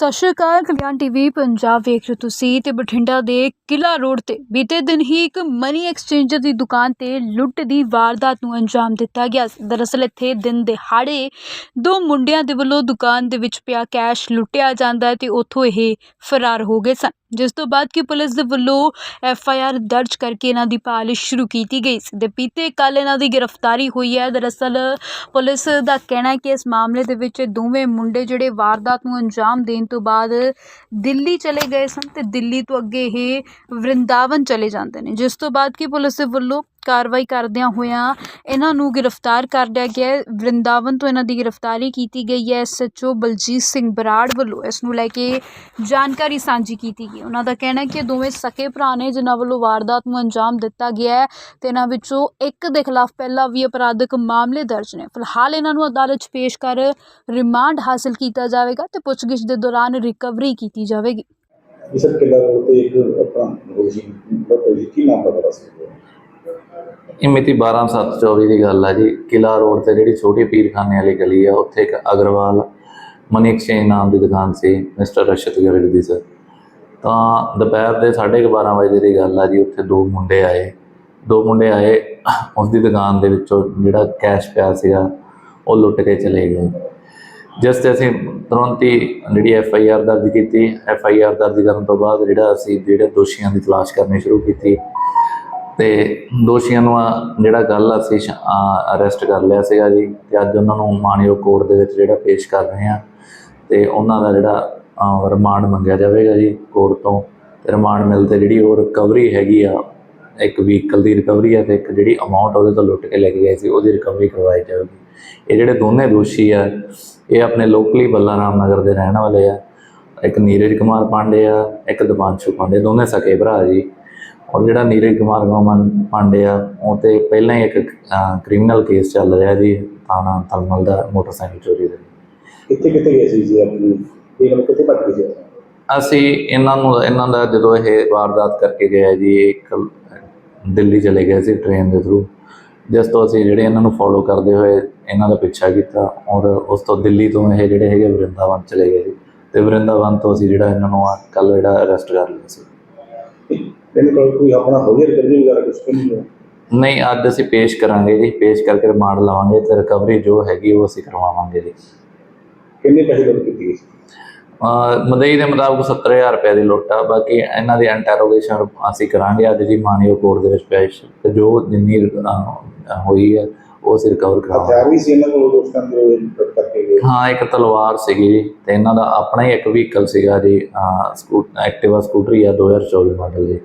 ਸਤਿ ਸ਼੍ਰੀ ਅਕਾਲ, ਕਲਿਆਣ ਟੀਵੀ, ਪੰਜਾਬ ਵੇਖ ਰਹੇ ਹੋ ਤੁਸੀਂ ਤੇ ਬਠਿੰਡਾ ਦੇ ਕਿਲਾ ਰੋਡ ਤੇ ਬੀਤੇ ਦਿਨ ਹੀ ਇੱਕ ਮਨੀ ਐਕਸਚੇਂਜਰ ਦੀ ਦੁਕਾਨ ਤੇ ਲੁੱਟ ਦੀ ਵਾਰਦਾਤ ਨੂੰ ਅੰਜਾਮ ਦਿੱਤਾ ਗਿਆ। ਸੀ ਦਰਅਸਲ ਇੱਥੇ ਦਿਨ ਦਿਹਾੜੇ ਦੋ ਮੁੰਡਿਆਂ ਦੇ ਵੱਲੋਂ ਦੁਕਾਨ ਦੇ ਵਿੱਚ ਪਿਆ ਕੈਸ਼ ਲੁੱਟਿਆ ਜਾਂਦਾ ਹੈ ਤੇ ਉੱਥੋਂ ਇਹ ਫਰਾਰ ਹੋ ਗਏ ਸਨ। ਜਿਸ ਤੋਂ ਬਾਅਦ ਕਿ ਪੁਲਿਸ ਦੇ ਵੱਲੋਂ ਐਫ ਆਈ ਆਰ ਦਰਜ ਕਰਕੇ ਇਹਨਾਂ ਦੀ ਭਾਲ ਸ਼ੁਰੂ ਕੀਤੀ ਗਈ ਸੀ। ਤੇ ਬੀਤੇ ਕੱਲ ਇਹਨਾਂ ਦੀ ਗ੍ਰਿਫਤਾਰੀ ਹੋਈ ਹੈ। ਦਰਅਸਲ ਪੁਲਿਸ ਦਾ ਕਹਿਣਾ ਹੈ ਕਿ ਇਸ ਮਾਮਲੇ ਦੇ ਵਿੱਚ ਦੋਵੇਂ ਮੁੰਡੇ ਜਿਹੜੇ ਵਾਰਦਾਤ ਨੂੰ ਅੰਜਾਮ ਦੇਣ ਤੋਂ ਬਾਅਦ ਦਿੱਲੀ ਚਲੇ ਗਏ ਸਨ ਤੇ ਦਿੱਲੀ ਤੋਂ ਅੱਗੇ ਇਹ ਵਰਿੰਦਾਵਨ ਚਲੇ ਜਾਂਦੇ ਨੇ। ਜਿਸ ਤੋਂ ਬਾਅਦ ਕਿ ਪੁਲਿਸ ਦੇ ਵੱਲੋਂ ਕਾਰਵਾਈ ਕਰਦਿਆਂ ਹੋਇਆਂ ਇਹਨਾਂ ਨੂੰ ਗ੍ਰਿਫਤਾਰ ਕਰ ਲਿਆ ਗਿਆ ਹੈ। ਵਰਿੰਦਾਵਨ ਤੋਂ ਇਹਨਾਂ ਦੀ ਗ੍ਰਿਫਤਾਰੀ ਕੀਤੀ ਗਈ ਹੈ। S H O Baljit Singh Brar ਵੱਲੋਂ ਇਸ ਨੂੰ ਲੈ ਕੇ ਜਾਣਕਾਰੀ ਸਾਂਝੀ ਕੀਤੀ ਗਈ। ਉਹਨਾਂ ਦਾ ਕਹਿਣਾ ਹੈ ਕਿ ਦੋਵੇਂ ਸਕੇ ਭਰਾ ਨੇ, ਜਿਨ੍ਹਾਂ ਵੱਲੋਂ ਵਾਰਦਾਤ ਨੂੰ ਅੰਜਾਮ ਦਿੱਤਾ ਗਿਆ ਹੈ ਤੇ ਇਹਨਾਂ ਵਿੱਚੋਂ ਇੱਕ ਦੇ ਖਿਲਾਫ ਪਹਿਲਾਂ ਵੀ ਅਪਰਾਧਿਕ ਮਾਮਲੇ ਦਰਜ ਨੇ। ਫਿਲਹਾਲ ਇਹਨਾਂ ਨੂੰ ਅਦਾਲਤ 'ਚ ਪੇਸ਼ ਕਰ ਰਿਮਾਂਡ ਹਾਸਲ ਕੀਤਾ ਜਾਵੇਗਾ ਤੇ ਪੁੱਛਗਿੱਛ ਦੇ ਦੌਰਾਨ ਰਿਕਵਰੀ ਕੀਤੀ ਜਾਵੇਗੀ। ਇਹ ਕਿਲਾ ਰੋਡ ਤੇ ਇੱਕ ਆਪਣਾ ਹੋਜੀ ਕੀ ਨਾਮ ਦਾ ਬੜਾ ਇਹ ਮਿਤੀ 12/7/24 ਦੀ ਗੱਲ ਆ ਜੀ। ਕਿਲਾ ਰੋਡ ਤੇ ਜਿਹੜੀ ਛੋਟੀ ਪੀਰਖਾਨੇ ਵਾਲੀ ਗਲੀ ਆ, ਉੱਥੇ ਇੱਕ ਅਗਰਵਾਲ ਮਨੀ ਐਕਸਚੇਂਜ ਨਾਮ ਦੀ ਦੁਕਾਨ ਸੀ, ਮਿਸਟਰ ਰਸ਼ਤ ਗਰਗ ਦੀ ਸਰ। ਤਾਂ ਦੁਪਹਿਰ ਦੇ 12:30 ਵਜੇ ਦੀ ਗੱਲ ਆ ਜੀ, ਉੱਥੇ ਦੋ ਮੁੰਡੇ ਆਏ। ਦੋ ਮੁੰਡੇ ਆਏ ਉਸ ਦੀ ਦੁਕਾਨ ਦੇ ਵਿੱਚੋਂ ਜਿਹੜਾ ਕੈਸ਼ ਪਿਆ ਸੀਗਾ, ਉਹ ਲੁੱਟ ਕੇ ਚਲੇ ਗਏ। ਜਿਸ ਤੇ ਅਸੀਂ ਤੁਰੰਤ ਹੀ ਜਿਹੜੀ ਐਫ ਆਈ ਆਰ ਦਰਜ ਕੀਤੀ। ਐਫ ਆਈ ਆਰ ਦਰਜ ਕਰਨ ਤੋਂ ਬਾਅਦ ਜਿਹੜਾ ਅਸੀਂ ਜਿਹੜੇ ਦੋਸ਼ੀਆਂ ਦੀ ਤਲਾਸ਼ ਕਰਨੀ ਸ਼ੁਰੂ ਕੀਤੀ ਤੇ ਦੋਸ਼ੀਆਂ ਨੂੰ ਆ ਜਿਹੜਾ ਗੱਲ ਅਸੀਂ ਅਰੈਸਟ ਕਰ ਲਿਆ ਸੀਗਾ ਜੀ ਤੇ ਅੱਜ ਉਹਨਾਂ ਨੂੰ ਮਾਨਯੋਗ ਕੋਰਟ ਦੇ ਵਿੱਚ ਜਿਹੜਾ ਪੇਸ਼ ਕਰ ਰਹੇ ਆ ਤੇ ਉਹਨਾਂ ਦਾ ਜਿਹੜਾ ਰਿਮਾਂਡ ਮੰਗਿਆ ਜਾਵੇਗਾ ਜੀ ਕੋਰਟ ਤੋਂ ਤੇ ਰਿਮਾਂਡ ਮਿਲਦੇ ਜਿਹੜੀ ਉਹ ਰਿਕਵਰੀ ਹੈਗੀ ਆ, ਇੱਕ ਵਹੀਕਲ ਦੀ ਰਿਕਵਰੀ ਆ ਤੇ ਇੱਕ ਜਿਹੜੀ ਅਮਾਉਂਟ ਉਹਦੇ ਤੋਂ ਲੁੱਟ ਕੇ ਲੈ ਕੇ ਗਏ ਸੀ, ਉਹਦੀ ਰਿਕਵਰੀ ਕਰਵਾਈ ਜਾਵੇਗੀ। ਇਹ ਜਿਹੜੇ ਦੋਨੇ ਦੋਸ਼ੀ ਆ, ਇਹ ਆਪਣੇ ਲੋਕਲੀ ਬੱਲਾਰਾਮ ਨਗਰ ਦੇ ਰਹਿਣ ਵਾਲੇ ਆ, ਇੱਕ ਨੀਰਜ ਕੁਮਾਰ ਪਾਂਡੇ ਆ, ਇੱਕ ਦਿਵਾਂਸ਼ੂ ਪਾਂਡੇ, ਦੋਨੇ ਸਕੇ ਭਰਾ ਜੀ। ਔਰ ਜਿਹੜਾ ਨੀਰਜ ਕੁਮਾਰ ਗੋਮਨ ਪਾਂਡੇ ਆ ਉਹ ਤੇ ਪਹਿਲਾਂ ਹੀ ਇੱਕ ਕ੍ਰਿਮੀਨਲ ਕੇਸ ਚੱਲ ਰਿਹਾ ਜੀ ਥਾਣਾ ਤਲਮਲ ਦਾ ਮੋਟਰਸਾਈਕਲ ਚੋਰੀ ਦਾ। ਕਿੱਥੇ ਕਿੱਥੇ ਗਏ ਸੀ ਜੀ ਆਪਣੀ? ਇਹ ਗੱਲ ਕਿੱਥੇ ਭੱਜ ਗਏ ਸੀ ਅਸੀਂ ਇਹਨਾਂ ਨੂੰ ਇਹਨਾਂ ਦਾ ਜਦੋਂ ਇਹ ਵਾਰਦਾਤ ਕਰਕੇ ਗਏ ਜੀ ਇੱਕ ਦਿੱਲੀ ਚਲੇ ਗਏ ਸੀ ਟ੍ਰੇਨ ਦੇ ਥਰੂ ਜਿਸ ਤੋਂ ਅਸੀਂ ਜਿਹੜੇ ਇਹਨਾਂ ਨੂੰ ਫੋਲੋ ਕਰਦੇ ਹੋਏ ਇਹਨਾਂ ਦਾ ਪਿੱਛਾ ਕੀਤਾ ਔਰ ਉਸ ਤੋਂ ਦਿੱਲੀ ਤੋਂ ਇਹ ਜਿਹੜੇ ਹੈਗੇ ਵਰਿੰਦਾਵਨ ਚਲੇ ਗਏ ਜੀ। ਤੇ ਵਰਿੰਦਾਵਨ ਤੋਂ ਅਸੀਂ ਜਿਹੜਾ ਇਹਨਾਂ ਨੂੰ ਕੱਲ ਜਿਹੜਾ ਅਰੈਸਟ ਕਰ ਲਿਆ ਸੀ। ਇਹਦੇ ਕੋਲ ਕੋਈ ਆਪਣਾ ਹੋਜੀ ਰਿਕਵਰੀ ਵਗੈਰਾ ਕੁਝ ਨਹੀਂ ਹੈ ਨਹੀਂ ਅੱਜ ਅਸੀਂ ਪੇਸ਼ ਕਰਾਂਗੇ ਜੀ। ਪੇਸ਼ ਕਰਕੇ ਰਿਮਾਂਡ ਲਵਾਂਗੇ ਤੇ ਰਿਕਵਰੀ ਜੋ ਹੈਗੀ ਉਹ ਅਸੀਂ ਕਰਵਾਵਾਂਗੇ ਜੀ। ਕਿੰਨੇ ਪੈਸੇ ਲੁੱਟ ਕੀਤੀ ਗਈ ਮਦਈ ਦੇ ਮੁਤਾਬਕ 70000 ਰੁਪਏ ਦੀ ਲੁੱਟ ਆ। ਬਾਕੀ ਇਹਨਾਂ ਦੀ ਇੰਟਰੋਗੇਸ਼ਨ ਅਸੀਂ ਕਰਾਂਗੇ। ਅੱਜ ਜੀ ਮਾਨਯੋਗ ਕੋਰਟ ਦੇ ਵਿੱਚ ਪੇਸ਼ ਤੇ ਜੋ ਜਿੰਨੀ ਹੋਈ ਹੈ ਉਹ ਅਸੀਂ ਰਿਕਵਰ ਕਰਾਵਾਂਗੇ। ਹਥਿਆਰ ਵੀ ਸੀ ਇਹਨਾਂ ਕੋਲ ਦੋਸਤਾਂ ਦੇ ਕਰਕੇ ਗਏ? ਹਾਂ ਇੱਕ ਤਲਵਾਰ ਸੀਗੀ ਜੀ ਤੇ ਇਹਨਾਂ ਦਾ ਆਪਣਾ ਹੀ ਇੱਕ ਵਹੀਕਲ ਸੀਗਾ ਜੀ। ਸਕੂਟ ਐਕਟਿਵਾ ਸਕੂਟਰੀ ਆ 2024 ਮਾਡਲ ਜੀ।